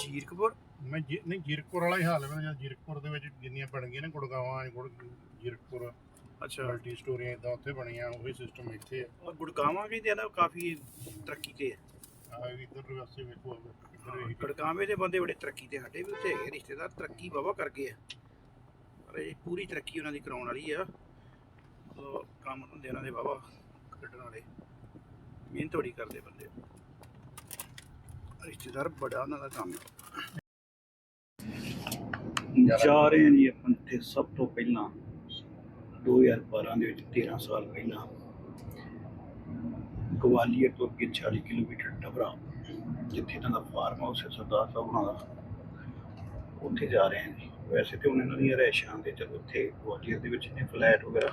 ਜੀਰਕਪੁਰ? ਮੈਂ ਜੀ- ਨਹੀਂ ਜੀਰਕਪੁਰ ਵਾਲਾ ਹੀ ਹਾਲ ਹੈ ਜਾਂ ਜੀਰਕਪੁਰ ਦੇ ਵਿੱਚ ਜਿੰਨੀਆਂ ਬਣ ਗਈਆਂ ਨੇ ਗੁੜਗਾਵਾਂ ਗੁੜ ਜੀਰਕਪੁਰ ਅੱਛਾ। ਮਲਟੀ ਸਟੋਰੀਆਂ ਇਦਾਂ ਉੱਥੇ ਬਣੀਆਂ ਉਹੀ ਸਿਸਟਮ ਇੱਥੇ ਉਹ ਗੁੜਗਾਵਾਂ ਵੀ ਤੇ ਨਾ ਕਾਫੀ ਤਰੱਕੀ ਤੇ ਹੈ। ਆ ਇਧਰ ਵਾਸਤੇ ਵੇਖੋ ਇੱਧਰ ਇਹੀ ਗੁੜਗਾਵੇਂ ਦੇ ਬੰਦੇ ਬੜੇ ਤਰੱਕੀ ਤੇ ਸਾਡੇ ਵੀ ਉੱਥੇ ਹੈਗੇ ਰਿਸ਼ਤੇਦਾਰ ਤਰੱਕੀ ਵਾਹਵਾ ਕਰ ਗਏ ਆ। ਪਰ ਇਹ ਪੂਰੀ ਤਰੱਕੀ ਉਹਨਾਂ ਦੀ ਕਰਾਉਣ ਵਾਲੀ ਆ। ਉਹ ਕੰਮ ਹੁੰਦੇ ਉਹਨਾਂ ਦੇ ਵਾਹਵਾ ਕੱਢਣ ਵਾਲੇ। ਮਿਹਨਤ ਬੜੀ ਕਰਦੇ ਬੰਦੇ। ਰਿਸ਼ਤੇਦਾਰ ਬੜਾ ਉਹਨਾਂ ਦਾ ਕੰਮ ਜਾ ਰਹੇ ਹਾਂ ਜੀ ਆਪਾਂ ਤੇ ਸਭ ਤੋਂ ਪਹਿਲਾਂ 2012 ਦੇ ਵਿੱਚ 13 ਸਾਲ ਪਹਿਲਾਂ ਗਵਾਲੀਅਰ ਤੋਂ ਅੱਗੇ 40 ਕਿਲੋਮੀਟਰ ਡਬਰਾ ਜਿੱਥੇ ਇਹਨਾਂ ਦਾ ਫਾਰਮ ਹਾਊਸ ਹੈ ਸਰਦਾਰ ਸਾਹਿਬ ਉਹਨਾਂ ਦਾ, ਉੱਥੇ ਜਾ ਰਹੇ ਹਾਂ ਜੀ। ਵੈਸੇ ਤੇ ਹੁਣ ਇਹਨਾਂ ਦੀਆਂ ਰਹਿਸ਼ਾਂ ਦੇ ਚਲੋ ਉੱਥੇ ਗਵਾਲੀਅਰ ਦੇ ਵਿੱਚ ਨੇ ਫਲੈਟ ਵਗੈਰਾ,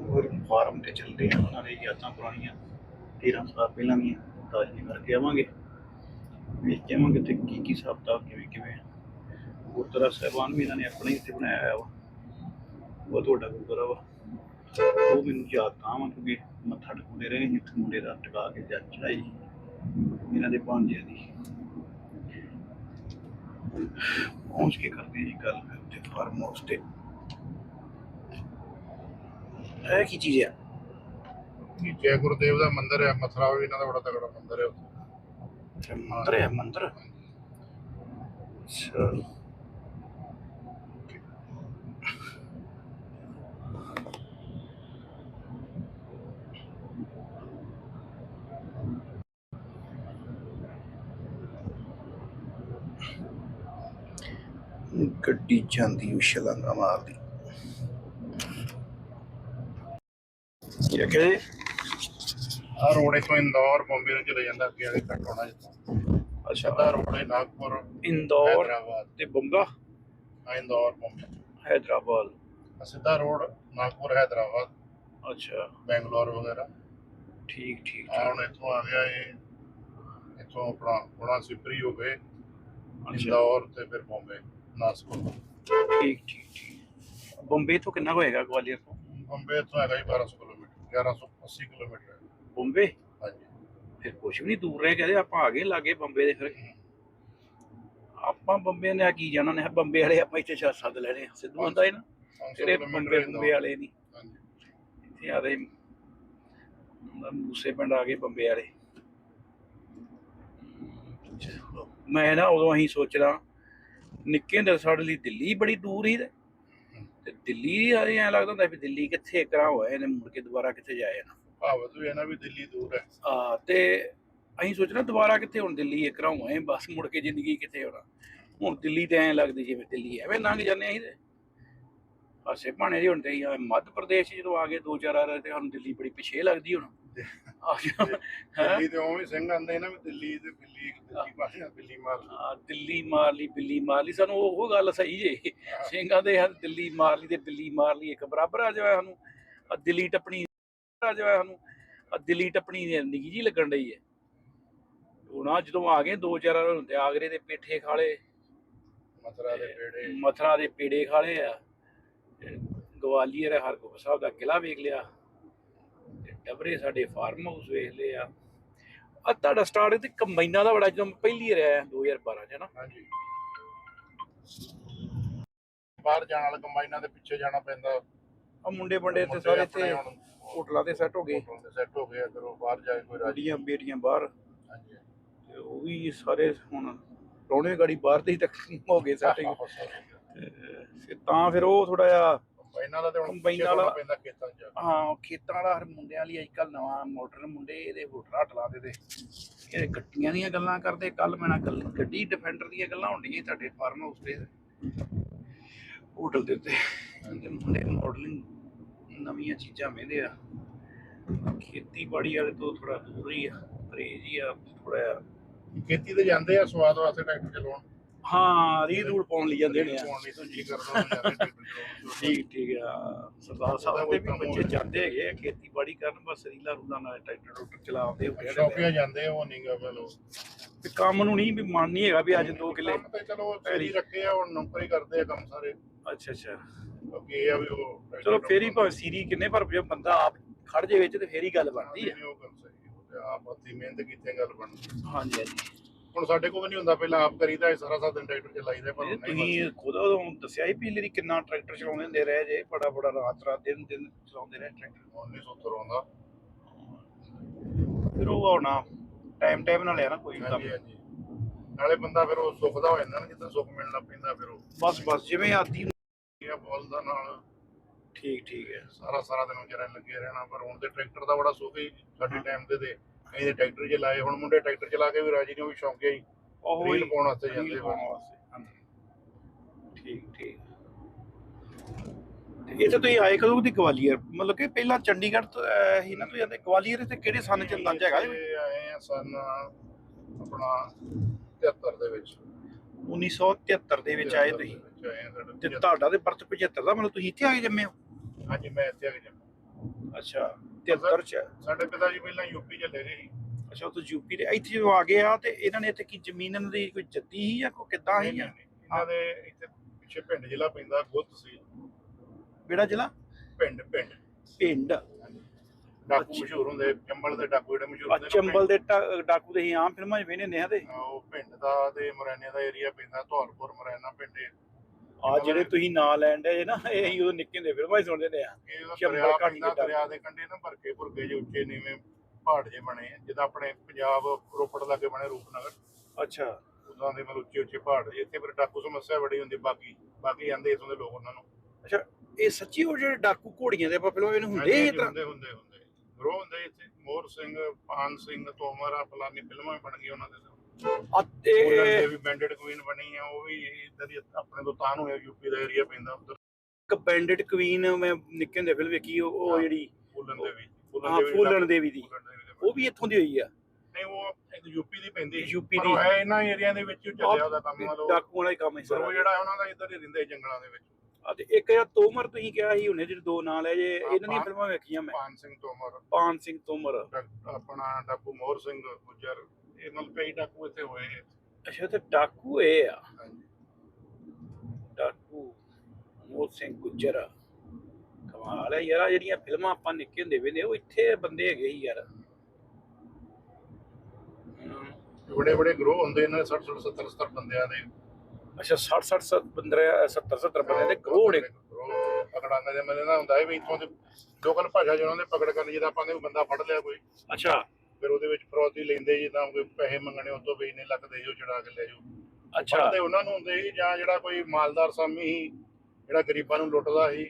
ਹੋਰ ਫਾਰਮ ਤੇ ਚੱਲਦੇ ਆ, ਉਹਨਾਂ ਦੇ ਯਾਦਾਂ ਪੁਰਾਣੀਆਂ 13 ਸਾਲ ਪਹਿਲਾਂ ਦੀਆਂ। ਤਾਜ਼ੀਆਂ ਕਰਕੇ ਆਵਾਂਗੇ। ਵੇਖ ਕੇ ਆਵਾਂਗੇ ਤੇ ਕੀ ਕੀ ਹਿਸਾਬ ਕਿਤਾਬ ਕਿਵੇਂ ਕਿਵੇਂ ਗੁਰਦੁਆਰਾ ਸਾਹਿਬਾਨ ਵੀ ਇਹਨਾਂ ਨੇ ਆਪਣੇ ਇੱਥੇ ਬਣਾਇਆ ਹੋਇਆ ਵਾ। ਬਹੁਤ ਵੱਡਾ ਗੁਰਦੁਆਰਾ ਵਾ। ਉਹ ਮੈਨੂੰ ਯਾਦ ਤਾਂ ਵਾ ਕਿਉਂਕਿ ਮੱਥਾ ਟਿਕਾਉਂਦੇ ਰਹੇ ਸੀ, ਉੱਥੇ ਮੁੰਡੇ ਦਾ ਟਿਕਾ ਕੇ ਜੱਜ ਚੜਾਈ ਇਹਨਾਂ ਦੇ ਭਾਂਜਿਆਂ ਦੀ। ਪਹੁੰਚ ਕੇ ਕਰਦੇ ਹਾਂ ਜੀ ਗੱਲ ਫਿਰ ਉੱਥੇ ਫਾਰਮ ਹਾਊਸ ਤੇ। ਇਹ ਕੀ ਚੀਜ਼ ਹੈ ਇਹ ਜੈ ਗੁਰਦੇਵ ਦਾ ਮੰਦਿਰ ਹੈ, ਮਥੁਰਾ ਵੀ ਇਹਨਾਂ ਦਾ ਬੜਾ ਤਗੜਾ ਮੰਦਿਰ ਹੈ ਉੱਥੇ। ਇਹ ਹੈ, ਮੰਦਰ? ਅੱਛਾ। ਗੱਡੀ ਜਾਂਦੀ ਉਹ ਛਲਾਂਗਾ ਮਾਰਦੀ। ਇਹ ਕਿ ਆ ਰੋਡ ਇਥੋਂ ਇੰਦੌਰ ਬੰਬੇ ਨੂੰ ਚਲੇ ਜਾਂਦਾ ਅੱਗੇ ਵਾਲੇ ਤੱਕ ਹੋਣਾ ਜਿੱਥੋਂ ਅੱਛਾ। ਸਿੱਧਾ ਰੋਡ ਹੈ ਨਾਗਪੁਰ ਇੰਦੌਰ ਹੈਦਰਾਬਾਦ। ਤੇ ਬੰਗਾ? ਆ ਇੰਦੌਰ ਬੰਬੇ। ਹੈਦਰਾਬਾਦ। ਆਹ ਸਿੱਧਾ ਰੋਡ ਨਾਗਪੁਰ ਹੈਦਰਾਬਾਦ। ਅੱਛਾ। ਬੈਂਗਲੌਰ ਵਗੈਰਾ। ਠੀਕ ਠੀਕ ਆ ਹੁਣ ਇੱਥੋਂ ਆ ਗਿਆ ਇਹ। ਇੱਥੋਂ ਆਪਣਾ ਗੁਣਾ ਸਿਪਰੀ ਹੋ ਗਏ। ਇੰਦੌਰ ਤੇ ਫਿਰ ਬੰਬੇ ਨਾਸਪੁਰ ਠੀਕ ਠੀਕ ਠੀਕ। ਬੰਬੇ ਤੋਂ ਕਿੰਨਾ ਕੁ ਹੋਏਗਾ ਗਵਾਲੀਅਰ ਤੋਂ? ਬੰਬੇ ਤੋਂ ਹੈਗਾ ਜੀ 1200 ਕਿਲੋਮੀਟਰ 1180 ਕਿਲੋਮੀਟਰ। ਬੰਬੇ? ਫਿਰ ਕੁਛ ਵੀ ਨਹੀਂ ਦੂਰ ਰਹਿ ਕਹਿੰਦੇ ਆਪਾਂ ਆ ਗਏ ਲਾਗੇ ਬੰਬੇ ਦੇ ਫਿਰ। ਆਪਾਂ ਬੰਬੇ ਨੇ ਆ ਕੀ ਜਾਣਾ ਨੇ? ਬੰਬੇ ਵਾਲੇ ਆਪਾਂ ਇੱਥੇ ਛਾ ਸੱਦ ਲੈਣੇ ਆ। ਸਿੱਧੂ ਨਾ। 500 ਜਿਹੜੇ ਬੰਬੇ। ਬੰਬੇ ਵਾਲੇ ਨਹੀਂ ਇੱਥੇ ਆ ਦੇ। ਮੂਸੇ ਪਿੰਡ ਆ ਗਏ ਬੰਬੇ ਵਾਲੇ। ਮੈਂ ਨਾ ਉਦੋਂ ਅਸੀਂ ਸੋਚਣਾ ਨਿੱਕੇ ਹੁੰਦੇ ਸਾਡੇ ਲਈ ਦਿੱਲੀ ਬੜੀ ਦੂਰ ਹੀ ਤੇ। ਤੇ ਦਿੱਲੀ ਆਏ ਐ ਲੱਗਦਾ ਹੁੰਦਾ ਵੀ ਦਿੱਲੀ ਕਿੱਥੇ ਕਰਾਂ ਹੋਇਆ ਇਹਨੇ ਮੁੜ ਕੇ ਦੁਬਾਰਾ ਕਿੱਥੇ ਜਾਏ ਨਾ। ਭਾਵਤ ਵੀ ਹੈ ਨਾ ਵੀ ਦਿੱਲੀ ਦੂਰ ਹੈ। ਆ ਤੇ ਅਸੀਂ ਸੋਚਣਾ ਦੁਬਾਰਾ ਕਿੱਥੇ ਹੁਣ ਦਿੱਲੀ ਇੱਕ ਕਰਾਂ ਹੋਏ ਬਸ ਮੁੜ ਕੇ ਜ਼ਿੰਦਗੀ ਕਿੱਥੇ ਹੋਣਾ। ਹੁਣ ਦਿੱਲੀ ਤੇ ਐ ਲੱਗਦੀ ਜਿਵੇਂ ਦਿੱਲੀ ਐਵੇਂ ਲੰਘ ਜਾਂਦੇ ਅਸੀਂ ਤੇ। ਪਾਸੇ ਭਾਣੇ ਹੁਣ ਤੇ ਅਸੀਂ ਮੱਧ ਪ੍ਰਦੇਸ਼ ਜਦੋਂ ਆ ਗਏ ਦੋ ਚਾਰ ਆ ਤੇ ਹੁਣ ਦਿੱਲੀ ਬੜੀ ਪਿਛੇ ਲੱਗਦੀ ਹੁਣ। ਆ? ਦਿੱਲੀ ਤੇ ਉਵੇਂ ਸਿੰਘ ਆਂਦੇ ਨਾ ਦਿੱਲੀ ਤੇ ਬਿੱਲੀ ਦਿੱਲੀ ਮਾਰ ਆ, ਦਿੱਲੀ ਮਾਰ ਲਈ ਬਿੱਲੀ ਮਾਰ ਲਈ ਸਾਨੂੰ ਉਹ ਗੱਲ ਸਹੀ ਜੇ। ਸਿੰਘਾਂ ਦੇ ਦਿੱਲੀ ਮਾਰ ਲਈ ਤੇ ਬਿੱਲੀ ਮਾਰ ਲਈ ਇੱਕ ਬਰਾਬਰ ਆ ਜਾਵੇ ਸਾਨੂੰ। ਆ ਦਿੱਲੀ ਟੱਪਣੀ ਆ ਜਾਵੇ ਸਾਨੂੰ। ਦਿੱਲੀ ਟੱਪਣੀ ਨਿੱਗੀ ਜੀ ਲੱਗਣ ਡਈ ਹੈ। ਆ ਜਦੋਂ ਆ ਗਏ ਦੋ ਚਾਰ ਹੁੰਦੇ ਆਗਰੇ ਦੇ ਪੇਠੇ ਖਾਲੇ ਮਥੁਰਾ ਦੇ ਪੇੜੇ। ਮਥੁਰਾ ਦੇ ਪੇੜੇ ਖਾਲੇ ਆ। ਗਵਾਲੀਅਰ ਹਰਗੋਬਿੰਦ ਸਾਹਿਬ ਦਾ ਕਿਲਾ ਵੇਖ ਲਿਆ। ਤੇ ਡਬਰੇ ਸਾਡੇ ਫਾਰਮ ਹਾਊਸ ਵੇਖ ਲਏ ਆ। ਆ ਤੁਹਾਡਾ ਸਟਾਰਟ ਤੇ ਕੰਬਾਈਨਾਂ ਦਾ ਬੜਾ ਜਦੋਂ ਪਹਿਲੀ ਆਇਆ 2012 ਚ ਨਾ? ਹਾਂਜੀ। ਬਾਹਰ ਜਾਣ ਵਾਲੇ ਕੰਬਾਈਨਾਂ ਦੇ ਪਿੱਛੇ ਜਾਣਾ ਪੈਂਦਾ। ਆ ਮੁੰਡੇ ਬੰਡੇ ਇੱਥੇ ਸਾਰੇ ਇੱਥੇ ਹੋਟਲਾਂ ਤੇ ਸੈੱਟ ਹੋ ਗਏ। ਤੇ ਸੈੱਟ ਹੋ ਗਏ ਅਗਰ ਉਹ ਬਾਹਰ ਜਾਏ ਕੋਈ ਰਾਜੀ। ਗੱਡੀਆਂ ਬੇਟੀਆਂ ਬਾਹਰ। ਹਾਂਜੀ। ਤੇ ਉਹ ਵੀ ਸਾਰੇ ਹੁਣ ਰੋਣੇ ਗਾੜੀ ਬਾਹਰ ਤੇ ਹੀ ਤੱਕ ਹੋ ਗਏ ਸੈਟ ਫਿਰ ਤਾਂ ਫਿਰ ਉਹ ਥੋੜਾ ਜਿਹਾ ਕੰਬਾਈਨਾਂ ਦਾ ਤੇ ਹੁਣ ਕੰਬਾਈਨ ਵਾਲਾ- ਪੈਂਦਾ ਖੇਤਾਂ 'ਚ ਹਾਂ ਖੇਤਾਂ ਵਾਲਾ ਹਰ ਮੁੰਡਿਆਂ ਲਈ ਅੱਜ ਕੱਲ ਨਵਾਂ ਮਾਡਰਨ ਮੁੰਡੇ ਇਹਦੇ ਹੋਟਲ ਹਟਲਾ ਦੇ ਤੇ ਇਹ ਗੱਡੀਆਂ ਦੀਆਂ ਗੱਲਾਂ ਕਰਦੇ ਕੱਲ ਮੈਂ ਨਾ ਗੱਡੀ ਡਿਫੈਂਡਰ ਦੀਆਂ ਗੱਲਾਂ ਹੁੰਦੀਆਂ ਤੁਹਾਡੇ ਫਾਰਮ ਹਾਊਸ ਤੇ। ਹੋਟਲ ਦੇ ਉੱਤੇ। ਮੁੰਡੇ ਮਾਡਲਿੰਗ ਨਵੀਆਂ ਚੀਜ਼ਾਂ ਵੇਂਦੇ ਆ। ਖੇਤੀਬਾੜੀ ਵਾਲੇ ਤੋਂ ਥੋੜਾ ਦੂਰ ਹੀ ਆ ਪਰਹੇਜ਼ ਹੀ ਆ ਥੋੜਾ ਖੇਤੀ ਤੇ ਜਾਂਦੇ ਆ ਸਵਾਦ ਵਾਸਤੇ ਟਰੈਕਟਰ ਚਲਾਉਣ? ਹਾਂ ਰੀ ਦੂਰ ਪਾਉਣ ਲਈ ਜਾਂਦੇ ਨੇ ਪਾਉਣ ਲਈ ਤਾਂ ਜੀ ਕਰਦਾ ਉਹਨਾਂ ਜਾਂਦੇ ਟਰੈਕਟਰ ਚਲਾਉਣ ਠੀਕ ਠੀਕ ਆ। ਸਰਦਾਰ ਸਾਹਿਬ ਦੇ ਵੀ ਬੱਚੇ ਜਾਂਦੇ ਹੈਗੇ ਖੇਤੀਬਾੜੀ ਕਰਨ ਬਸ ਰੀਲਾ ਰੂਲਾ ਨਾਲ ਟਰੈਕਟਰ ਟਰੂਕਟਰ ਚਲਾਉਂਦੇ ਹੋ ਸ਼ੌਕੀਆ ਜਾਂਦੇ ਉਹ ਨਹੀਂ ਗਾ ਬਲੋ ਤੇ ਕੰਮ ਨੂੰ ਨਹੀਂ ਵੀ ਮਨ ਨਹੀਂ ਹੈਗਾ ਵੀ ਅੱਜ ਦੋ ਕਿੱਲੇ ਕੰਮ ਤੇ ਚਲੋ ਫੇਰੀ ਰੱਖੇ ਆ ਹੁਣ ਨੌਕਰੀ ਕਰਦੇ ਆ ਕੰਮ ਸਾਰੇ। ਅੱਛਾ ਅੱਛਾ। ਕਿਉਂਕਿ ਇਹ ਆ ਵੀ ਉਹ ਟਰੈਕਟਰ ਚਲੋ ਫੇਰ ਹੀ ਭਾਵੇਂ ਸੀਰੀ ਕਿੰਨੇ ਪਰ ਜੇ ਬੰਦਾ ਆਪ ਖੜ ਜੇ ਵਿੱਚ ਤੇ ਫੇਰ ਹੀ ਗੱਲ ਬਣਦੀ ਹੈ ਉਹ ਗੱਲ ਸਹੀ ਉਹ ਤੇ ਆਪ ਹੱਥੀਂ ਮਿਹਨਤ ਕੀਤੇ ਗੱਲ ਬਣਦੀ ਹਾਂਜੀ ਹਾਂਜੀ। ਹੁਣ ਸਾਡੇ ਕੋਲ ਵੀ ਨਹੀਂ ਹੁੰਦਾ ਪਹਿਲਾਂ ਆਪ ਕਰੀਦਾ ਇਹ ਸਾਰਾ ਸਾਰਾ ਦਿਨ ਟਰੈਕਟਰ ਚਲਾਈਦਾ ਪਰ ਇਹ ਹੁਣ ਨਹੀਂ ਤੁਸੀਂ ਖੁਦ ਉਦੋਂ ਦੱਸਿਆ ਸੀ ਪਿਛਲੇ ਦੀ ਕਿੰਨਾ ਟਰੈਕਟਰ ਚਲਾਉਂਦੇ ਹੁੰਦੇ ਰਹੇ ਜੇ ਬੜਾ ਬੜਾ ਰਾਤ ਰਾਤ ਦਿਨ ਦਿਨ ਚਲਾਉਂਦੇ ਰਹੇ ਟਰੈਕਟਰ? ਹੁਣ ਨਹੀਂ ਸੁੱਤਰ ਆਉਂਦਾ। ਫਿਰ ਉਹ ਆਉਣਾ ਟਾਈਮ ਟਾਈਮ ਨਾਲ ਲਿਆ ਨਾ ਕੋਈ ਵੀ ਹਾਂਜੀ ਕੰਮ ਹਾਂਜੀ। ਨਾਲੇ ਬੰਦਾ ਫਿਰ ਉਹ ਸੁੱਖ ਦਾ ਹੋ ਜਾਂਦਾ ਨਾ ਜਿੱਦਾਂ ਸੁੱਖ ਮਿਲਣਾ ਪੈਂਦਾ ਫਿਰ ਉਹ। ਬਸ ਬਸ ਜਿਵੇਂ ਆਦੀ ਇਹ ਬੋਲਦਾ ਨਾਲ। ਠੀਕ ਠੀਕ ਹੈ। ਸਾਰਾ ਸਾਰਾ ਦਿਨ ਵਿਚਾਰੇ ਲੱਗੇ ਰਹਿਣਾ ਪਰ ਹੁਣ ਤੇ ਟਰੈਕਟਰ ਦਾ ਬੜਾ ਸੁੱਖ ਹੀ ਸਾਡੇ ਟਾਈਮ ਤੇ ਤੇ। ਕਈ ਦੇ ਟਰੈਕਟਰ ਚਲਾਏ ਹੁਣ ਮੁੰਡੇ ਟਰੈਕਟਰ ਚਲਾ ਕੇ ਵੀ ਰਾਜੀ ਨੇ ਉਹ ਵੀ ਸ਼ੌਂਕਿਆ ਹੀ ਉਹ ਰੀਲ ਪਾਉਣ ਵਾਸਤੇ ਜਾਂਦੇ ਹਾਂਜੀ। ਠੀਕ ਠੀਕ। ਤਾਂ ਤੁਸੀਂ ਆਏ ਕਦੋਂ ਦੀ ਗਵਾਲੀਅਰ? ਮਤਲਬ ਕਿ ਪਹਿਲਾਂ ਚੰਡੀਗੜ੍ਹ ਤੋਂ ਹੀ ਨਾ ਤੁਸੀਂ ਜਾਂਦੇ ਗਵਾਲੀਅਰ ਤੇ ਕਿਹੜੇ ਸਨ ਚ ਅੰਦਾਜ਼ਾ ਹੈਗਾ? ਇਹ ਆਏ ਆ ਸਨ ਆਪਣਾ 73 ਦੇ ਵਿੱਚ। 1973 ਦੇ ਵਿੱਚ ਆਏ ਤੁਸੀਂ। ਆ ਤੇ 75 ਤੁਹਾਡਾ ਤੇ ਬਰਥ 75 ਦਾ ਮਤਲਬ ਤੁਸੀਂ ਇੱਥੇ ਆ ਕੇ ਜੰਮੇ ਹੋ? ਹਾਂਜੀ ਮੈਂ ਇੱਥੇ ਆ ਕੇ ਜੰਮਿਆ। ਅੱਛਾ 73 ਚ। ਸਾਡੇ ਪਿਤਾ ਜੀ ਪਹਿਲਾਂ ਯੂਪੀ ਚ ਲੈ ਗਏ ਸੀ। ਅੱਛਾ ਉਹ ਤੋਂ ਯੂਪੀ ਦੇ। ਇੱਥੇ ਜਦੋਂ ਆ ਗਏ ਆ ਤੇ ਇਹਨਾਂ ਨੇ ਇੱਥੇ ਕੀ ਜ਼ਮੀਨ ਇਹਨਾਂ ਦੀ ਕੋਈ ਜੱਦੀ ਸੀ ਜਾਂ ਕੋਈ ਕਿੱਦਾਂ ਸੀ ਜਾਂ? ਇਹਨਾਂ ਦੇ ਇੱਥੇ ਪਿੱਛੇ ਪਿੰਡ ਜ਼ਿਲ੍ਹਾ ਪੈਂਦਾ ਗੁੱਤ ਸੀ। ਕਿਹੜਾ ਜ਼ਿਲ੍ਹਾ? ਪਿੰਡ ਪਿੰਡ। ਪਿੰਡ। ਡਾਕੂ। ਮਸ਼ਹੂਰ ਹੁੰਦੇ ਚੰਬਲ ਦੇ ਡਾਕੂ ਜਿਹੜੇ ਮਸ਼ਹੂਰ ਆ ਹੁੰਦੇ ਨੇ, ਚੰਬਲ ਦੇ ਡਾ- ਡਾਕੂ ਦੇ ਅਸੀਂ ਆਮ ਫਿਲਮਾਂ 'ਚ ਵੇਖਦੇ ਨੇ ਆ ਤੇ ਉਹ ਪਿੰਡ ਦਾ ਤੇ ਮਰੈਨੇ ਦਾ ਏਰੀਆ ਪੈਂਦਾ ਧੌਲਪੁਰ ਮਰੈਨਾ ਪਿੰਡ ਇਹ। ਆ ਜਿਹੜੇ ਤੁਸੀਂ ਨਾਂ ਲੈਣ ਦੇ ਨਾ ਇਹ ਅਸੀਂ ਉਦੋਂ ਨਿੱਕੇ ਹੁੰਦੇ ਫਿਲਮਾਂ 'ਚ ਸੁਣਦੇ ਨੇ ਆ। ਉਹਦਾ ਚੰਬਲ ਦਰਿਆ ਘਾਟੀ ਪੈਂਦਾ ਦੇ ਡਾਕੂ। ਦਰਿਆ ਦੇ ਕੰਢੇ ਨਾ ਭਰਕੇ ਭੁਰਕੇ ਜਿਹੇ ਉੱਚੇ ਨੀਵੇਂ ਪਹਾੜ ਜੇ ਬਣੇ ਆ, ਜਿੱਦਾਂ ਆਪਣੇ ਪੰਜਾਬ ਰੋਪੜ ਲਾਗੇ ਬਣੇ ਰੂਪਨਗਰ। ਅੱਛਾ। ਉਦਾਂ ਦੇ ਮਤਲਬ ਉੱਚੇ ਉੱਚੇ ਪਹਾੜ ਇੱਥੇ ਫਿਰ ਡਾਕੂ ਸਮੱਸਿਆ ਬੜੀ ਹੁੰਦੀ ਬਾਕੀ ਬਾਕੀ ਆਂਦੇ ਇਥੋਂ ਦੇ ਲੋਕ ਉਹਨਾਂ ਨੂੰ। ਅੱਛਾ ਇਹ ਸੱਚੀ ਉਹ ਜਿਹੜੇ ਡਾਕੂ ਘੋੜੀਆਂ ਦੇ ਆਪਾਂ ਫਿਲਮਾਂ ਵਿੱਚ ਹੁੰਦੇ ਇਹ ਤਰ੍ਹਾਂ? ਹੁੰਦੇ ਹੁੰਦੇ ਹੁੰਦੇ। ਗਰੋ ਹੁੰਦੇ ਇੱਥੇ ਮੋਹਰ ਸਿੰਘ ਪਾਨ ਸਿੰਘ ਤੋਮਰ ਆ ਫਲਾਨੀ ਫਿਲਮਾਂ ਬਣ ਗਈਆਂ ਉਹਨਾਂ ਦੇ ਆ ਉਹਨਾਂ ਦੇ ਤੇ ਵੀ ਬੈਂਡਡ ਕੁਈਨ ਬਣੀ ਆ ਉਹ ਵੀ ਇੱਧਰ ਹੀ ਆਪਣੇ ਤੋਂ ਤਾਂ ਨੂੰ ਯੂਪੀ ਦਾ ਏਰੀਆ ਪੈਂਦਾ ਉੱਧਰ। ਇੱਕ ਬੈਂਡਡ ਕੁਈਨ ਮੈਂ ਨਿੱਕੇ ਹੁੰਦੇ ਫਿਲਮ ਵੇਖੀ ਉਹ ਉਹ ਹਾਂ। ਜਿਹੜੀ ਫੂਲਨ ਦੇ ਵੀ ਹਾਂ ਫੂਲਣ ਦੇਵੀ ਦੀ। ਫੂਲਣ ਦੇਵੀ ਦੇ ਉਹ ਵੀ ਇੱਥੋਂ ਦੀ ਹੋਈ ਆ। ਨਹੀਂ ਉਹ ਇੱਕ ਯੂਪੀ ਦੀ ਪੈਂਦੀ ਯੂਪੀ ਪਰ ਦੀ। ਉਹ ਹੈ ਇਹਨਾਂ ਏਰੀਆ ਦੇ ਵਿੱਚ ਹੀ ਚੱਲਿਆ ਉਹਦਾ ਕੰਮ ਮਤਲਬ ਡਾਕੂ ਵਾਲਾ ਹੀ ਕੰਮ ਹੈ ਪਰ ਸਾਰਾ। ਉਹ ਜਿਹੜਾ ਉਹਨਾਂ ਦਾ ਇੱਧਰ ਹੀ ਰਹਿੰਦੇ ਜੰਗਲਾਂ ਦੇ ਵਿੱਚ। ਆ ਤੇ ਇੱਕ ਜਿਹੜਾ ਤੋਮਰ ਤੁਸੀਂ ਕਿਹਾ ਸੀ ਹੁਣੇ ਜਿਹੜੇ ਦੋ ਨਾਂ ਲੈ ਜੇ ਇਹਨਾਂ ਦੀਆਂ ਫਿਲਮਾਂ ਵੇਖੀਆਂ ਮੈਂ। ਪਾਨ ਸਿੰਘ ਤੋਮਰ ਪਾਨ ਸਿੰਘ ਤੋਮਰ ਆਪਣਾ ਡਾਕੂ ਮੋਹਰ ਸਿੰਘ ਗੁੱਜਰ ਇਹ ਮਤਲਬ ਕਈ ਡਾਕੂ ਇੱਥੇ ਹੋਏ ਨੇ। ਅੱਛਾ ਤੇ ਡਾਕੂ ਇਹ ਆ। ਡਾਕੂ ਮੋਹ ਸਿੰਘ ਗੁੱਜਰ। ਕਮਾਲ ਹੈ ਯਾਰ ਜਿਹੜੀਆਂ ਫਿਲਮਾਂ ਆਪਾਂ ਨਿੱਕੇ ਹੁੰਦੇ ਵੇਂਦੇ ਉਹ ਇੱਥੇ ਬੰਦੇ ਹੈਗੇ ਸੀ ਯਾਰ। ਬੜੇ ਬੜੇ ਗਰੋਹ ਹੁੰਦੇ ਇਹਨਾਂ 60 60 70 70 ਬੰਦਿਆਂ ਦੇ। ਅੱਛਾ 60 60 ਬੰਦੇ 70 70 ਬੰਦੇ ਦੇ ਕਰੋੜ ਪਕੜਾਂਗੇ ਦੇ ਮਨੇ ਨਾ ਹੁੰਦਾ ਹੈ ਵੀ ਇੱਥੋਂ ਦੇ ਲੋਕਲ ਭਾਸ਼ਾ ਜਿਹਨਾਂ ਦੇ ਪਕੜ ਕਰਨ ਜਿਹਦਾ ਆਪਾਂ ਨੇ ਬੰਦਾ ਫੜ ਲਿਆ ਕੋਈ। ਅੱਛਾ। ਫਿਰ ਉਹਦੇ ਵਿੱਚ ਫਰੋਤੀ ਲੈਂਦੇ ਜਿੱਦਾਂ ਕੋਈ ਪੈਸੇ ਮੰਗਣੇ ਉਹ ਤੋਂ ਵੀ ਇੰਨੇ ਲੱਖ ਦੇ ਜੋ ਚੜਾ ਕੇ ਲੈ ਜਾਓ। ਅੱਛਾ। ਫੜਦੇ ਉਹਨਾਂ ਨੂੰ ਹੁੰਦੇ ਸੀ ਜਾਂ ਜਿਹੜਾ ਕੋਈ ਮਾਲਦਾਰ ਸਾਮੀ ਸੀ ਜਿਹੜਾ ਗਰੀਬਾਂ ਨੂੰ ਲੁੱਟਦਾ ਸੀ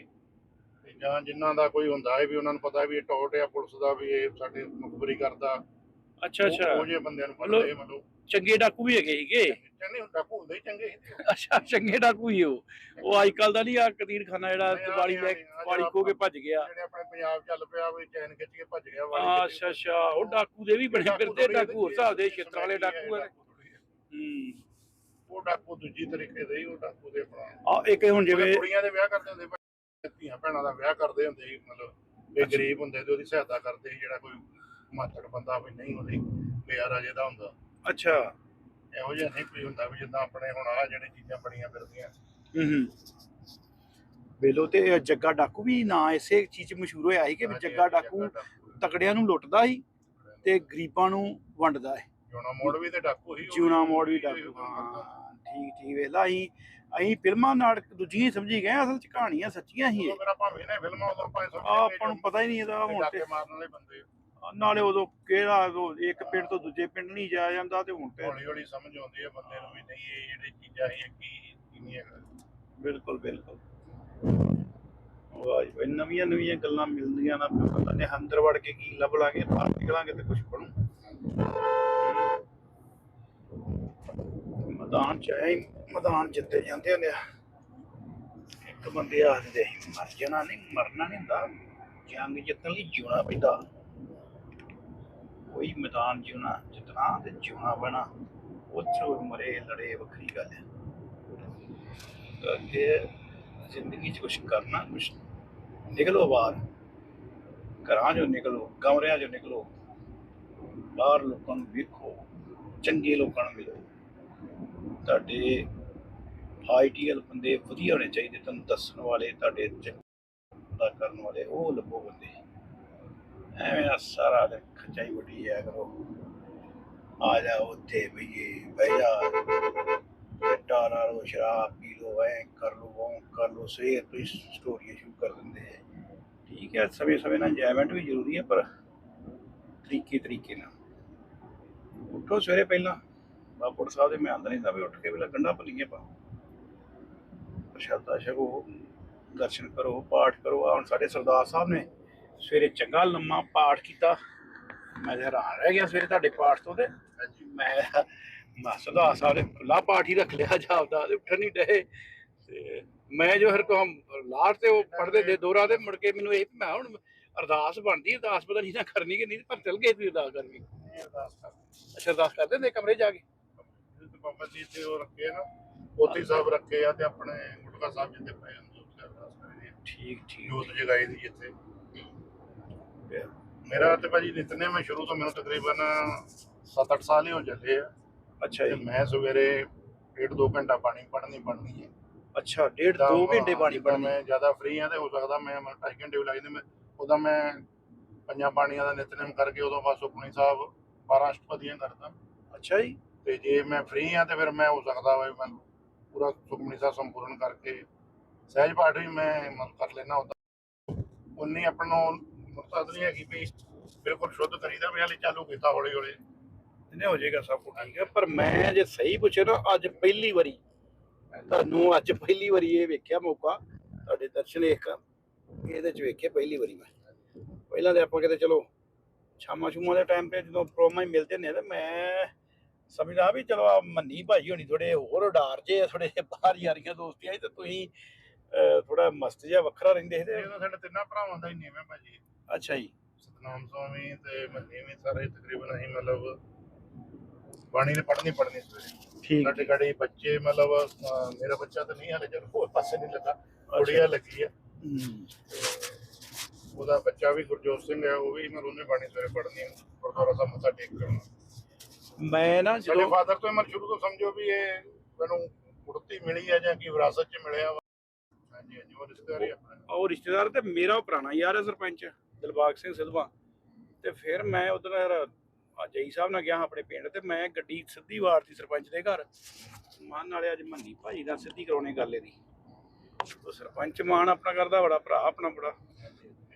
ਤੇ ਜਾਂ ਜਿਨ੍ਹਾਂ ਦਾ ਕੋਈ ਹੁੰਦਾ ਹੈ ਵੀ ਉਹਨਾਂ ਨੂੰ ਪਤਾ ਵੀ ਇਹ ਟੋਟ ਆ ਪੁਲਿਸ ਦਾ ਵੀ ਇਹ ਸਾਡੇ ਮੁਖਬਰੀ ਕਰਦਾ। ਅੱਛਾ ਅੱਛਾ। ਉਹ ਜੇ ਬੰਦਿਆਂ ਨੂੰ ਫੜਦੇ ਮਤਲਬ ਚੰਗੇ ਡਾਕੂ ਵੀ ਹੈਗੇ ਸੀਗੇ। ਡਾਕੂ ਹੁੰਦੇ ਹੀ ਚੰਗੇ ਸੀ। ਅੱਛਾ ਚੰਗੇ ਡਾਕੂ ਹੀ ਉਹ। ਉਹ ਅੱਜ ਕੱਲ ਦਾ ਨਹੀਂ ਆ ਕਤੀਰ ਖਾਨਾ ਜਿਹੜਾ ਨਹੀਂ, ਲੈ ਵਾਲੀ ਖੋ ਕੇ ਭੱਜ ਗਿਆ। ਜਿਹੜੇ ਆਪਣੇ ਪੰਜਾਬ ਚੱਲ ਪਿਆ ਵੀ ਚੈਨ ਖਿੱਚ ਕੇ ਭੱਜ ਗਿਆ ਆ, ਵਾਲੀ ਅੱਛਾ ਅੱਛਾ ਉਹ ਡਾਕੂ ਦੇ ਵੀ ਬਣੇ ਫਿਰਦੇ ਥੋੜ੍ਹੀ ਡਾਕੂ ਹੋਰ ਹਿਸਾਬ ਦੇ ਜਿਹੀ ਛੇਤਰਾਂ ਵਾਲੇ ਡਾਕੂ ਆ। ਥੋੜ੍ਹੀ ਜਿਹੀ। ਹੂੰ। ਉਹ ਡਾਕੂ ਦੂਜੀ ਤਰੀਕੇ ਦੇ ਹੀ ਉਹ ਡਾਕੂ ਦੇ ਆਪਣਾ। ਆ ਇੱਕ ਹੁਣ ਜਿਵੇਂ ਕੁੜੀਆਂ ਦੇ ਵਿਆਹ ਕਰਦੇ ਹੁੰਦੇ ਧੀਆਂ ਭੈਣਾਂ ਦਾ ਵਿਆਹ ਕਰਦੇ ਹੁੰਦੇ ਸੀ ਮਤਲਬ ਇਹ ਗਰੀਬ ਹੁੰਦੇ ਤੇ ਉਹਦੀ ਸਹਾਇਤਾ ਕਰਦੇ ਸੀ ਜਿਹੜਾ ਕੋਈ ਮਾਤੜ ਬੰਦਾ ਵੀ ਨਹੀਂ ਉਹਦੀ ਪਿਆਰਾ ਜਿਹਦਾ ਹੁੰਦਾ। ਅੱਛਾ। ਇਹੋ ਜਿਹਾ ਨਹੀਂ ਕੋਈ ਹੁੰਦਾ ਵੀ ਜਿੱਦਾਂ ਆਪਣੇ ਹੁਣ ਆ ਜਿਹੜੇ ਚੀਜ਼ਾਂ ਬਣੀਆਂ ਫਿਰਦੀਆਂ। ਹੂੰ ਹੂੰ। ਵੇਲੋ ਤੇ ਜੱਗਾ ਡਾਕੂ ਵੀ ਨਾਂ ਇਸੇ ਚੀਜ਼ 'ਚ ਮਸ਼ਹੂਰ ਹੋਇਆ ਸੀ ਕਿ ਵੀ ਜੱਗਾ ਡਾਕੂ ਤਕੜਿਆਂ ਨੂੰ ਲੁੱਟਦਾ ਸੀ ਤੇ ਗਰੀਬਾਂ ਨੂੰ ਵੰਡਦਾ ਹੈ ਜੋਨਾ ਮੋੜ ਵੀ ਤੇ ਡਾਕੂ ਹੀ ਜਿਉਣਾ ਮੋੜ ਵੀ ਡਾਕੂ ਹਾਂ ਠੀਕ ਠੀਕ ਵੇਲਾ ਅਸੀਂ ਅਸੀਂ ਫਿਲਮਾਂ ਨਾਟਕ ਦੂਜੀਆਂ ਹੀ ਸਮਝੀ ਗਏ ਅਸਲ 'ਚ ਕਹਾਣੀਆਂ ਸੱਚੀਆਂ ਹੀ ਫਿਰ ਆਪਾਂ ਫਿਲਮਾਂ ਉਦੋਂ ਨੂੰ ਪਤਾ ਹੀ ਨਹੀਂ ਇਹਦਾ ਹੁਣ ਤੇ। ਮਾਰਨ ਵਾਲੇ ਬੰਦੇ। ਨਾਲੇ ਉਦੋਂ ਕਿਹੜਾ ਉਦੋਂ ਇੱਕ ਪਿੰਡ ਤੋਂ ਦੂਜੇ ਪਿੰਡ ਨਹੀਂ ਜਾਇਆ ਜਾਂਦਾ ਤੇ ਹੁਣ ਤੇ ਹੌਲੀ ਹੌਲੀ ਸਮਝ ਆਉਂਦੀ ਹੈ ਬੰਦੇ ਨੂੰ ਵੀ ਨਹੀਂ ਇਹ ਜਿਹੜੇ ਚੀਜ਼ਾਂ ਹੀ ਕੀ ਕੀ ਨਹੀਂ ਹੈਗਾ ਬਿਲਕੁਲ ਬਿਲਕੁਲ। ਵਾਹ ਜੀ ਨਵੀਆਂ ਨਵੀਆਂ ਗੱਲਾਂ ਮਿਲਦੀਆਂ ਨਾ ਪਤਾ ਨਹੀਂ ਅੰਦਰ ਵੜ ਕੇ ਕੀ ਲੱਭ ਲਾਂਗੇ ਬਾਹਰ ਨਿਕਲਾਂਗੇ ਤੇ ਕੁਝ ਬਣੂ। ਮੈਦਾਨ ਚ ਐ ਮੈਦਾਨ ਜਿੱਤੇ ਜਾਂਦੇ ਹੁੰਦੇ ਆ। ਇੱਕ ਬੰਦੇ ਆਖਦੇ ਸੀ, ਮਰ ਜਾਣਾ ਨਹੀਂ ਮਰਨਾ ਨਹੀਂ ਹੁੰਦਾ। ਜੰਗ ਜਿੱਤਣ ਲਈ ਜਿਉਣਾ ਪੈਂਦਾ। ਕੋਈ ਮੈਦਾਨ ਜਿਉਣਾ ਜਿੱਤਣਾ ਤੇ ਜਿਉਣਾ ਬਣਾ, ਉੱਥੋਂ ਮਰੇ, ਲੜੇ, ਵੱਖਰੀ ਗੱਲ ਹੈ। ਅੱਗੇ ਜ਼ਿੰਦਗੀ 'ਚ ਕੁਝ ਕਰਨਾ ਕੁਝ ਨਿਕਲੋ ਬਾਹਰ। ਘਰਾਂ 'ਚੋਂ ਨਿਕਲੋ, ਕਮਰਿਆਂ 'ਚੋਂ ਨਿਕਲੋ। ਬਾਹਰ ਲੋਕਾਂ ਨੂੰ ਵੇਖੋ, ਚੰਗੇ ਲੋਕਾਂ ਨੂੰ ਮਿਲੋ। ਤੁਹਾਡੇ ਆਈਡੀਅਲ ਬੰਦੇ ਵਧੀਆ ਹੋਣੇ ਚਾਹੀਦੇ, ਤੁਹਾਨੂੰ ਦੱਸਣ ਵਾਲੇ, ਤੁਹਾਡੇ ਚੰਗਾ ਕਰਨ ਵਾਲੇ, ਉਹ ਲੱਭੋ ਬੰਦੇ। ਐਵੇਂ ਨਾ ਸਾਰਾ ਦਿਨ। ਖਚਾਈ ਵੱਡੀ ਆ ਕਰੋ ਆ ਜਾ ਉੱਥੇ ਬਈਏ ਬਹਿ ਜਾ ਚਿੱਟਾ ਸ਼ਰਾਬ ਪੀ ਲਓ, ਐ ਕਰ ਲਓ ਉਹ ਕਰ ਲਓ, ਸਵੇਰ ਤੋਂ ਹੀ ਸਟੋਰੀਆਂ ਸ਼ੁਰੂ ਕਰ ਦਿੰਦੇ ਆ। ਠੀਕ ਹੈ, ਸਮੇਂ ਸਮੇਂ ਨਾਲ ਇੰਜੋਇਮੈਂਟ ਵੀ ਜ਼ਰੂਰੀ ਹੈ, ਪਰ ਤਰੀਕੇ ਤਰੀਕੇ ਨਾਲ। ਉੱਠੋ ਸਵੇਰੇ ਪਹਿਲਾਂ। ਬਾਪੁਰ ਸਾਹਿਬ ਦੇ ਮੈਂ ਆਂਦਾ ਨਹੀਂ ਤਾਂ ਉੱਠ ਕੇ ਵੀ ਗੰਢਾ ਭਲੀਏ ਪਾ ਪ੍ਰਸ਼ਾਦਾ ਛਕੋ, ਦਰਸ਼ਨ ਕਰੋ, ਪਾਠ ਕਰੋ। ਆਹ ਹੁਣ ਸਾਡੇ ਸਰਦਾਰ ਸਾਹਿਬ ਨੇ ਸਵੇਰੇ ਚੰਗਾ ਲੰਮਾ ਪਾਠ ਕੀਤਾ। ਮੈਂ ਤਾਂ ਹੈਰਾਨ ਰਹਿ ਗਿਆ ਸਵੇਰੇ ਤੁਹਾਡੇ ਪਾਠ ਤੋਂ ਤੇ। ਮੈਂ ਮੈਂ ਸਰਦਾਰ ਸਾਹਿਬ ਨੇ ਖੁੱਲਾ ਪਾਠ ਹੀ ਰੱਖ ਲਿਆ ਜਾਪਦਾ ਤੇ ਉੱਠਣ ਨਹੀਂ ਡਏ। ਤੇ ਮੈਂ ਜੋ ਹਰ ਕੋ ਲਾਸਟ ਤੇ ਉਹ ਪੜਦੇ ਦੇ ਦੋਰਾ ਤੇ ਮੁੜ ਕੇ ਮੈਨੂੰ ਇਹ ਮੈਂ ਹੁਣ ਅਰਦਾਸ ਬਣਦੀ ਅਰਦਾਸ ਪਤਾ ਨਹੀਂ ਨਾ ਕਰਨੀ ਕਿ ਨਹੀਂ ਪਰ ਚਲ ਗਏ ਤੁਸੀਂ ਅਰਦਾਸ ਕਰਨੀ ਅਰਦਾਸ ਕਰ ਅੱਛਾ ਅਰਦਾਸ ਕਰਦੇ ਨੇ ਕਮਰੇ ਜਾ ਕੇ? ਬਾਬਾ ਜੀ ਤੇ ਉਹ ਰੱਖੇ ਨਾ ਪੋਤੀ ਸਾਹਿਬ ਰੱਖੇ ਆ ਤੇ ਆਪਣੇ ਗੁਟਕਾ ਸਾਹਿਬ ਜਿੱਥੇ ਪਏ ਹੁੰਦੇ ਉੱਥੇ ਅਰਦਾਸ ਠੀਕ ਠੀਕ। ਜੋਤ ਜਗਾਈ ਦੀ ਜਿੱਥੇ। ਮੇਰਾ ਤੇ ਭਾਜੀ ਨਿਤਨੇ ਮੈਂ ਸ਼ੁਰੂ ਤੋਂ ਮੈਨੂੰ ਤਕਰੀਬਨ 7-8 ਸਾਲ ਹੀ ਹੋ ਚੱਲੇ ਆ। ਅੱਛਾ ਤੇ ਜੀ। ਮੈਂ ਸਵੇਰੇ 1.5-2 ਘੰਟਾ ਪਾਣੀ ਪੜ੍ਹਨੀ ਪੜ੍ਹਨੀ ਹੈ। ਅੱਛਾ ਡੇਢ ਤਾਂ ਦੋ ਘੰਟੇ ਪਾਣੀ ਜਿੱਦਾਂ ਪੜਨੀ ਮੈਂ ਜ਼ਿਆਦਾ ਫ੍ਰੀ ਆ ਤੇ ਹੋ ਸਕਦਾ ਮੈਂ 2.5 ਘੰਟੇ ਵੀ ਲੱਗਦੇ ਮੈਂ ਉਦੋਂ ਮੈਂ ਪੰਜਾਂ ਪਾਣੀਆਂ ਦਾ ਨਿਤਨੇਮ ਕਰਕੇ ਉਦੋਂ ਬਸ ਸੁਖਮਨੀ ਸਾਹਿਬ 12 ਅਸ਼ਟਪਦੀਆਂ ਕਰਦਾ। ਅੱਛਾ ਜੀ। ਤੇ ਜੇ ਮੈਂ ਫ੍ਰੀ ਆ ਤੇ ਫਿਰ ਮੈਂ ਹੋ ਸਕਦਾ ਵਾ ਵੀ ਮੈਂ ਪੂਰਾ ਸੁਖਮਨੀ ਸਾਹਿਬ ਸੰਪੂਰਨ ਕਰਕੇ ਸਹਿਜ ਪਾਠ ਵੀ ਮੈਂ ਮਤਲਬ ਕਰ ਲੈਣਾ ਹੁੰਦਾ। ਉਨੀ ਆਪਾਂ ਮਕਸਦ ਨਹੀਂ ਹੈਗੀ ਵੀ ਬਿਲਕੁਲ ਸ਼ੁੱਧ ਕਰੀਦਾ ਵੀ ਹਾਲੇ ਚਾਲੂ ਕੀਤਾ ਹੌਲੀ ਹੌਲੀ ਇਹਨੇ ਹੋ ਜਾਏਗਾ ਸਭ ਕੁਝ ਠੀਕ ਹੈ ਪਰ ਮੈਂ ਜੇ ਸਹੀ ਪੁੱਛੇ ਨਾ ਅੱਜ ਪਹਿਲੀ ਵਾਰੀ ਤੁਹਾਨੂੰ ਅੱਜ ਪਹਿਲੀ ਵਾਰੀ ਇਹ ਵੇਖਿਆ ਮੌਕਾ ਤੁਹਾਡੇ ਦਰਸ਼ਨ ਇੱਕ ਇਹਦੇ ਚ ਵੇਖੇ ਪਹਿਲੀ ਵਾਰੀ ਮੈਂ। ਪਹਿਲਾਂ ਤੇ ਆਪਾਂ ਕਿਤੇ ਚਲੋ ਸ਼ਾਮਾਂ ਸ਼ੂਮਾਂ ਦੇ ਟਾਈਮ ਤੇ ਜਦੋਂ ਪ੍ਰੋਗਰਾਮ ਹੀ ਮਿਲਦੇ ਨੇ ਤੇ ਮੈਂ ਸਮਝਦਾ ਵੀ ਚਲੋ ਆ ਮੰਨੀ ਭਾਈ ਹੋਣੀ ਥੋੜੇ ਹੋਰ ਉਡਾਰ ਜੇ ਥੋੜੇ ਬਾਹਰ ਯਾਰੀਆਂ ਦੋਸਤੀਆਂ ਤੇ ਤੁਸੀਂ ਥੋੜਾ ਮਸਤ ਜਿਹਾ ਵੱਖਰਾ ਰਹਿੰਦੇ ਸੀ ਤਾਂ ਸਾਡੇ ਤਿੰਨਾਂ ਭਰਾਵਾਂ ਦਾ ਹੀ ਨੇਮ ਹੈ ਭਾਜੀ। ਅੱਛਾ ਜੀ। ਸਤਨਾਮ ਸਵਾਮੀ ਤੇ ਮੰਨੀ ਵੀ ਸਾਰੇ ਤਕਰੀਬਨ ਅਸੀਂ ਮਤਲਬ ਬਾਣੀ ਨੇ ਪੜ੍ਹਨੀ ਪੜ੍ਹਨੀ ਸਵੇਰੇ ਠੀਕ। ਸਾਡੇ ਘੜੇ ਬੱਚੇ ਮਤਲਬ ਅਹ, ਮੇਰਾ ਬੱਚਾ ਤਾਂ ਨਹੀਂ ਹਾਲੇ ਚਲੋ ਹੋਰ ਪਾਸੇ ਨਹੀਂ ਲੱਗਾ ਕੁੜੀਆ ਲੱਗੀ ਆ। ਹਮ, ਉਹਦਾ ਬੱਚਾ ਵੀ ਗੁਰਜੋਤ ਸਿੰਘ ਹੈ ਉਹ ਵੀ ਮਤਲਬ ਉਹਨੇ ਬਾਣੀ ਸਵੇਰੇ ਪੜ੍ਹਨੀ ਗੁਰਦੁਆਰਾ ਸਾਹਿਬ ਮੱਥਾ ਟੇਕ ਕੇ ਆਉਣਾ। ਮੈਂ ਨਾ ਸਾਡੇ ਜਦੋਂ ਫਾਦਰ ਤੋਂ ਮੈਂ ਸ਼ੁਰੂ ਤੋਂ ਸਮਝੋ ਵੀ ਇਹ ਮੈਨੂੰ ਗੁੜਤੀ ਮਿਲੀ ਆ ਜਾਂ ਕੀ ਵਿਰਾਸਤ ਚ ਮਿਲਿਆ ਵਾ। ਹਾਂਜੀ ਹਾਂਜੀ ਉਹ ਰਿਸ਼ਤੇਦਾਰੀ ਆਪਣੇ ਉਹ ਰਿਸ਼ਤੇਦਾਰ ਤੇ ਮੇਰਾ ਉਹ ਪੁਰਾਣਾ ਯਾਰ ਹੈ ਸਰਪੰਚ। ਦਿਲਬਾਗ ਸਿੰਘ ਸਿੱਧਵਾ। ਤੇ ਫਿਰ ਮੈਂ ਉਧਰ ਅਜਈ ਸਾਹਿਬ ਨਾਲ ਗਿਆ ਆਪਣੇ ਪਿੰਡ ਤੇ ਮੈਂ ਗੱਡੀ ਸਿੱਧੀ ਵਾਰਤੀ ਸਰਪੰਚ ਦੇ ਘਰ। ਮਾਨ ਨਾਲੇ ਅੱਜ ਮੰਨੀ ਭਾਈ ਦਾ ਸਿੱਧੀ ਕਰਾਉਣੇ ਗੱਲ ਇਹਦੀ। ਉਹ ਸਰਪੰਚ ਮਾਨ ਆਪਣਾ ਕਰਦਾ ਬੜਾ, ਭਰਾ ਆਪਣਾ ਬੜਾ।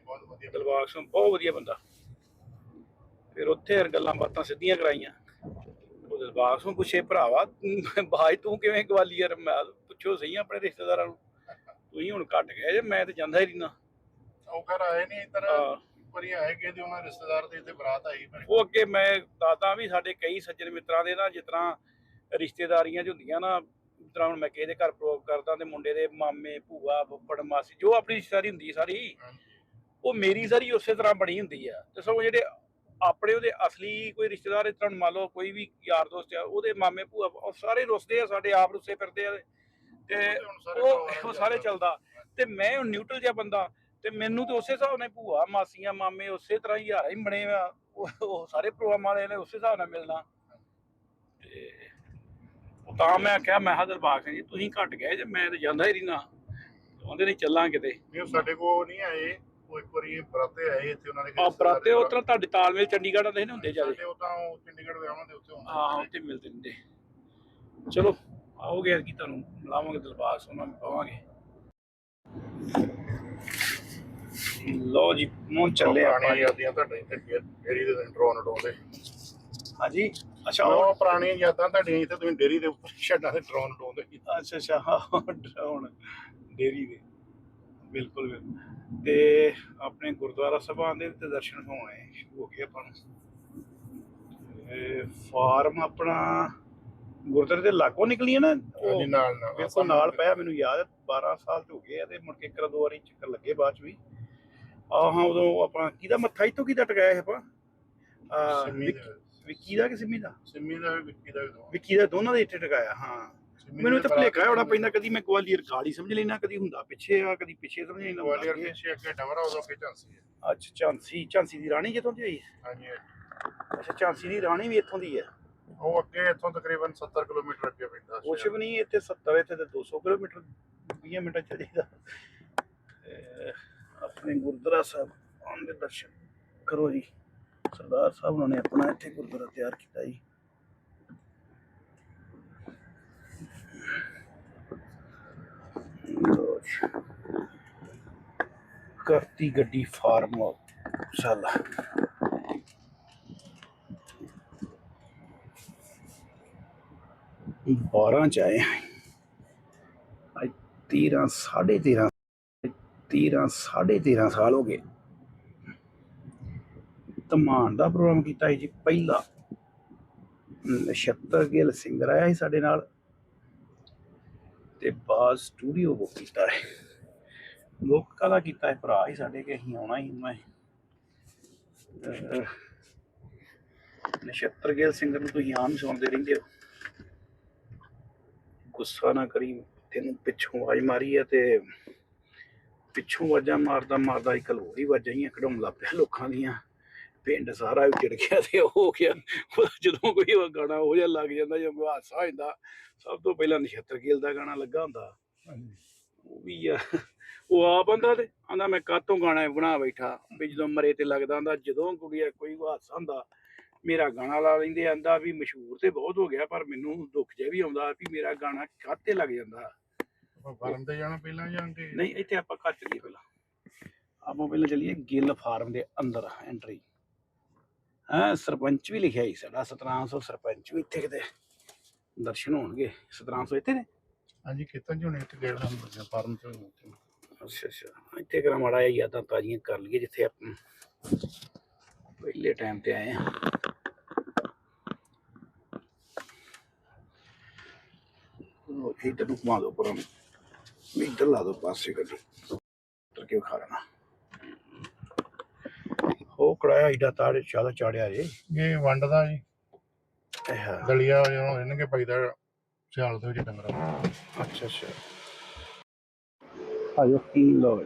ਬਹੁਤ ਵਧੀਆ ਦਿਲਬਾਗ ਸਿੰਘ ਬਹੁਤ ਵਧੀਆ ਬੰਦਾ। ਫਿਰ ਉੱਥੇ ਹਰ ਗੱਲਾਂ ਬਾਤਾਂ ਸਿੱਧੀਆਂ ਕਰਾਈਆਂ। ਉਹ ਦਿਲਬਾਗ ਸਿੰਘ ਪੁੱਛੇ, ਭਰਾਵਾ ਤੂੰ- ਤੂੰ ਕਿਵੇਂ ਗਵਾਲੀਅਰ? ਮੈਂ ਪੁੱਛੋ ਸਹੀ ਆਪਣੇ ਰਿਸ਼ਤੇਦਾਰਾਂ ਨੂੰ। ਤੁਸੀਂ ਹੁਣ ਘਟ ਗਏ ਜੇ, ਮੈਂ ਤੇ ਜਾਂਦਾ ਹੀ ਰਹਿਣਾ ਉਹ ਘਰ ਆਏ ਨਹੀਂ ਇੱਧਰ। ਹਾਂ। ਪਰੀ ਆਏ ਕਿ ਦੀ ਉਹਨਾਂ ਰਿਸ਼ਤੇਦਾਰ ਦੇ ਇੱਥੇ ਬਰਾਤ ਆਈ ਪਰ ਉਹ ਅੱਗੇ ਮੈਂ ਦੱਸਦਾ ਵੀ ਸਾਡੇ ਕਈ ਸੱਜਣ ਮਿੱਤਰਾਂ ਦੇ ਨਾ ਜਿਸ ਤਰ੍ਹਾਂ ਰਿਸ਼ਤੇਦਾਰੀਆਂ 'ਚ ਹੁੰਦੀਆਂ ਨਾ ਜਿਸ ਤਰ੍ਹਾਂ ਹੁਣ ਮੈਂ ਕਿਸੇ ਦੇ ਘਰ ਪ੍ਰੋਗ ਕਰਦਾ ਤੇ ਮੁੰਡੇ ਦੇ ਮਾਮੇ ਭੂਆ ਫੁੱਫੜ ਮਾਸੀ ਜੋ ਆਪਣੀ ਰਿਸ਼ਤੇਦਾਰੀ ਹੁੰਦੀ ਸਾਰੀ ਉਹ ਮੇਰੀ ਸਾਰੀ ਉਸੇ ਤਰ੍ਹਾਂ ਬਣੀ ਹੁੰਦੀ ਆ। ਤੇ ਸਗੋਂ ਜਿਹੜੇ ਆਪਣੇ ਉਹਦੇ ਅਸਲੀ ਕੋਈ ਰਿਸ਼ਤੇਦਾਰ ਇਸ ਤਰ੍ਹਾਂ ਮੰਨ ਲਓ ਕੋਈ ਵੀ ਯਾਰ ਦੋਸਤ ਆ ਉਹਦੇ ਮਾਮੇ ਭੂਆ ਉਹ ਸਾਰੇ ਰੁੱਸਦੇ ਆ ਸਾਡੇ ਆਪ ਰੁੱਸੇ ਫਿਰਦੇ ਆ ਤੇ ਉਹ ਉਹ ਸਾਰੇ ਚੱਲਦਾ। ਤੇ ਮੈਂ ਹੁਣ ਨਿਊਟਰਲ ਜਿਹਾ ਬੰਦਾ ਤੇ ਮੈਨੂੰ ਤੇ ਉਸੇ ਹਿਸਾਬ ਨਾਲ ਭੂਆ ਮਾਸੀਆਂ ਮਾਮੇ ਉਸੇ ਤਰ੍ਹਾਂ ਹੀ ਯਾਰ ਹੀ ਬਣੇ ਆ। ਉਹ ਸਾਰੇ ਪ੍ਰੋਗਰਾਮਾਂ ਵਾਲੇ ਨੇ ਉਸੇ ਹਿਸਾਬ ਨਾਲ ਮਿਲਣਾ। ਤੇ ਤਾਂ ਮੈਂ ਆਖਿਆ ਮੈਂ ਹਾਜ਼ਰ ਬਾਗ ਜੀ ਤੁਸੀਂ ਘਟ ਗਏ ਜੇ ਮੈਂ ਤੇ ਜਾਂਦਾ ਹੀ ਰਹਿਣਾ ਉਹਦੇ ਨਹੀਂ ਚੱਲਾਂ ਕਿਤੇ। ਨਹੀਂ ਉਹ ਸਾਡੇ ਕੋਲ ਨਹੀਂ ਆਏ। ਉਹ ਇੱਕ ਵਾਰੀ ਬਰਾਤੇ ਆਏ ਇੱਥੇ ਉਹਨਾਂ ਦੇ ਆ ਬਰਾਤੇ ਉਹ ਤਰ੍ਹਾਂ ਤੁਹਾਡੇ ਤਾਲਮੇਲ ਚੰਡੀਗੜ੍ਹ ਆਉਂਦੇ ਨਹੀਂ ਹੁੰਦੇ ਸਾਡੇ ਉਹ ਤਾਂ ਚੰਡੀਗੜ੍ਹ ਵਿਆਹਾਂ ਦੇ ਉੱਤੇ ਹੁੰਦੇ ਹਾਂ ਉੱਥੇ ਮਿਲਦੇ ਰਹਿੰਦੇ ਚਲੋ ਆਓਗੇ ਅੱਜ ਤੁਹਾਨੂੰ ਮਿਲਾਵਾਂਗੇ ਦਿਲਬਾਗ ਸੋਨਾ ਪਾਵਾਂਗੇ। ਲੋ ਜੀ ਮੂੰਹ ਚੱਲੇ ਆਪਾਂ ਪੁਰਾਣੀਆਂ ਯਾਦਾਂ ਤੁਹਾਡੇ ਇੱਥੇ ਫੇਰ- ਡੇਅਰੀ ਦੇ ਡਰੋਨ ਡੋਂਦੇ ਹਾਂਜੀ ਅੱਛਾ ਉਹ ਉਹ ਪੁਰਾਣੀਆਂ ਯਾਦਾਂ ਤੁਹਾਡੀਆਂ ਇੱਥੇ ਤੁਸੀਂ ਡੇਅਰੀ ਦੇ ਉੱਪਰ ਛੱਡਾਂ ਦੇ ਡਰੋਨ ਡੋਂਦੇ ਅੱਛਾ ਅੱਛਾ ਹਾਂ ਡਰਾਉਣ ਡੇਰੀ ਦੇ। ਬਿਲਕੁਲ ਬਿਲਕੁਲ। ਤੇ ਆਪਣੇ ਗੁਰਦੁਆਰਾ ਸਾਹਿਬਾਂ ਦੇ ਤੇ ਦਰਸ਼ਨ ਹੋਣੇ ਸ਼ੁਰੂ ਹੋ ਗਏ ਆਪਾਂ ਨੂੰ। ਤੇ ਫਾਰਮ ਆਪਣਾ ਗੁਰਦੁਆਰੇ ਦੇ ਲਾਗੋਂ ਨਿਕਲੀ ਹੈ ਨਾ ਉਹ ਹਾਂਜੀ ਨਾਲ ਨਾਲ ਬਿਲਕੁਲ ਨਾਲ ਪਿਆ ਮੈਨੂੰ ਯਾਦ ਹੈ 12 ਸਾਲ ਤੋਂ ਹੋ ਗਏ ਆ ਤੇ ਮੁੜ ਕੇ ਇੱਕ ਦੋ ਵਾਰੀ ਚੱਕਰ ਲੱਗੇ ਬਾਅਦ ਚ ਵੀ। ਆਹ ਉਦੋਂ ਆਪਣਾ ਕਿਹਦਾ ਮੱਥਾ ਇੱਥੋਂ ਕਿਹਦਾ ਟਕਾਇਆ ਸੀ ਆਪਾਂ? ਸਿੰਮੀ ਦਾ। ਵਿੱਕੀ ਦਾ ਕਿ ਸਿੰਮੀ ਦਾ? ਸਿੰਮੀ ਦਾ ਵੀ ਵਿੱਕੀ ਦਾ ਵੀ। ਵਿੱਕੀ ਦਾ ਦੋਨਾਂ ਦੇ ਇੱਥੇ ਟਕਾਇਆ ਹਾਂ। ਸਿੰਮੀ ਮੈਨੂੰ ਦੇ ਤਾਂ ਭੁਲੇਖਾ ਬਰਾਤ ਹੋਣਾ ਪੈਂਦਾ ਕਦੀ ਮੈਂ ਗਵਾਲੀਅਰ ਗਾਲੀ ਸਮਝ ਲੈਣਾ ਕਦੀ ਹੁੰਦਾ ਪਿੱਛੇ ਆ ਕਦੀ ਪਿੱਛੇ ਸਮਝ ਲੈਣਾ ਗਵਾਲੀਅਰ ਪਿੱਛੇ ਅੱਗੇ ਡਵਰਾ ਉਦੋਂ ਅੱਗੇ ਝਾਂਸੀ ਹੈ ਅੱਛਾ ਝਾਂਸੀ ਝਾਂਸੀ ਦੀ ਰਾਣੀ ਕਿੱਥੋਂ ਦੀ ਹੋਈ? ਹੈ ਹਾਂਜੀ। ਅੱਛਾ ਝਾਂਸੀ ਦੀ ਰਾਣੀ ਵੀ ਇੱਥੋਂ ਦੀ ਹੈ। ਉਹ ਅੱਗੇ ਇੱਥੋਂ ਤਕਰੀਬਨ 70 ਕਿਲੋਮੀਟਰ ਅੱਗੇ ਪੈਂਦਾ ਕੁਛ ਵੀ ਨਹੀਂ ਇੱਥੇ 70 ਇੱਥੇ ਤੇ 200 ਕਿਲੋਮੀਟਰ 20 ਮਿੰਟਾਂ ਚ अपने गुरद्वारा साहब आने दर्शन करो जी। सरदार साहब उन्होंने अपना इतने गुरद्वारा तैयार किया तो जी। करती गड्डी फार्म शाला बारह च आए तेरह साढ़े तेरह 13 ਸਾਲ ਹੋ ਗਏ। ਧਮਾਨ ਦਾ ਪ੍ਰੋਗਰਾਮ ਕੀਤਾ ਸੀ ਜੀ, ਪਹਿਲਾ। ਨਛੱਤਰ ਗਿੱਲ ਸਿੰਗਰ ਆਇਆ ਸੀ ਸਾਡੇ ਨਾਲ। ਤੇ ਬਾਜ਼ ਸਟੂਡੀਓ ਬੁੱਕ ਕੀਤਾ ਹੈ। ਲੋਕ ਕਲਾ ਕੀਤਾ ਹੈ, ਭਰਾ ਹੀ ਸਾਡੇ ਕਿ ਅਸੀਂ ਆਉਣਾ ਹੀ ਮੈਂ ਨਛੱਤਰ ਗਿੱਲ ਸਿੰਗਰ ਨੂੰ ਤੁਸੀਂ ਆਮ ਸੁਣਦੇ ਰਹਿੰਦੇ ਹੋ। ਗੁੱਸਾ ਨਾ ਕਰੀ, ਤੈਨੂੰ ਪਿੱਛੋਂ ਆਵਾਜ਼ ਮਾਰੀ ਹੈ ਤੇ ਪਿੱਛੋਂ ਆਵਾਜ਼ਾਂ ਮਾਰਦਾ ਮਾਰਦਾ ਇੱਕ ਆਵਾਜ਼ਾਂ ਹੀ ਕਢਾਉਣ ਲੱਗ ਪਿਆ ਲੋਕਾਂ ਦੀਆਂ। ਪਿੰਡ ਸਾਰਾ ਉੱਜੜ ਗਿਆ ਤੇ ਉਹ ਹੋ ਗਿਆ। ਜਦੋਂ ਕੋਈ ਉਹ ਗਾਣਾ ਹੋ ਜਾ ਲੱਗ ਜਾਂਦਾ ਕੋਈ ਹਾਦਸਾ ਹੋ ਜਾਂਦਾ ਸਭ ਤੋਂ ਪਹਿਲਾਂ ਨਛੱਤਰ ਗਿੱਲ ਦਾ ਗਾਣਾ ਲੱਗਾ ਹੁੰਦਾ। ਉਹ ਵੀ ਆ ਉਹ ਆ ਬੰਦਾ ਤੇ ਆਂਦਾ ਮੈਂ ਕਾਤੋਂ ਗਾਣਾ ਬਣਾ ਬੈਠਾ? ਵੀ ਜਦੋਂ ਮਰੇ ਤੇ ਲੱਗਦਾ ਹੁੰਦਾ ਜਦੋਂ ਕੁੜੀਆ ਕੋਈ ਹਾਦਸਾ ਹੁੰਦਾ ਮੇਰਾ ਗਾਣਾ ਲਾ ਲੈਂਦੇ ਆਂਦਾ ਵੀ ਮਸ਼ਹੂਰ ਤੇ ਬਹੁਤ ਹੋ ਗਿਆ ਪਰ ਮੈਨੂੰ ਦੁੱਖ ਜਿਹਾ ਵੀ ਆਉਂਦਾ ਵੀ ਮੇਰਾ ਗਾਣਾ ਕਾਤੇ ਲੱਗ ਜਾਂਦਾ। ਫਾਰਮ ਤੇ ਜਾਣਾ ਪਹਿਲਾਂ ਜਾਂ ਕਿ ਨਹੀਂ ਇੱਥੇ ਆਪਾਂ ਘਰ ਚੱਲੀਏ ਪਹਿਲਾਂ। ਆਪਾਂ ਪਹਿਲਾਂ ਚੱਲੀਏ ਗਿੱਲ ਫਾਰਮ ਦੇ ਅੰਦਰ ਐਂਟਰੀ ਹਾਂ ਸਰਪੰਚ ਵੀ ਲਿਖਿਆ ਹੀ ਸਾਡਾ 1700 ਸਰਪੰਚ ਵੀ ਇੱਥੇ ਕਿਤੇ ਦਰਸ਼ਨ ਹੋਣਗੇ। 1700 ਇੱਥੇ ਨੇ? ਹਾਂਜੀ ਚ ਹੋਣੇ ਇੱਥੇ ਗੇੜ ਨਾਲ ਫਾਰਮ ਚ ਹੋਣੇ ਉੱਥੇ। ਅੱਛਾ ਅੱਛਾ। ਇੱਥੇ ਕਰਾ ਮਾੜਾ ਜਿਹਾ ਯਾਦਾਂ ਤਾਜ਼ੀਆਂ ਕਰ ਲਈਏ ਜਿੱਥੇ ਆਪਾਂ ਪਹਿਲੇ ਟਾਈਮ ਤੇ ਆਏ ਆ। ਉਹ ਇੱਧਰ ਨੂੰ ਘੁਮਾ ਦਿਓ ਪਰਾਂ ਇੱਧਰ ਲਾ ਦਿਓ ਪਾਸੇ ਗੱਡੀ ਉੱਤਰ ਕੇ ਖਾ ਲੈਣਾ ਉਹ ਕੜਾਇਆ ਈਡਾ ਤਾੜੇ ਚਾਦਾ ਚਾੜਿਆ ਜੇ ਇਹ ਵੰਡ ਦਾ ਜੀ ਇਹ ਹੈ। ਦਲੀਆ ਜਿਹੜਾ ਇਹਨਾਂ ਕੇ ਪੈਦਾ ਸਿਆਲ ਦੇ ਵਿੱਚ ਡੰਗਰਾਂ। ਅੱਛਾ ਅੱਛਾ। ਕੀ ਲੋ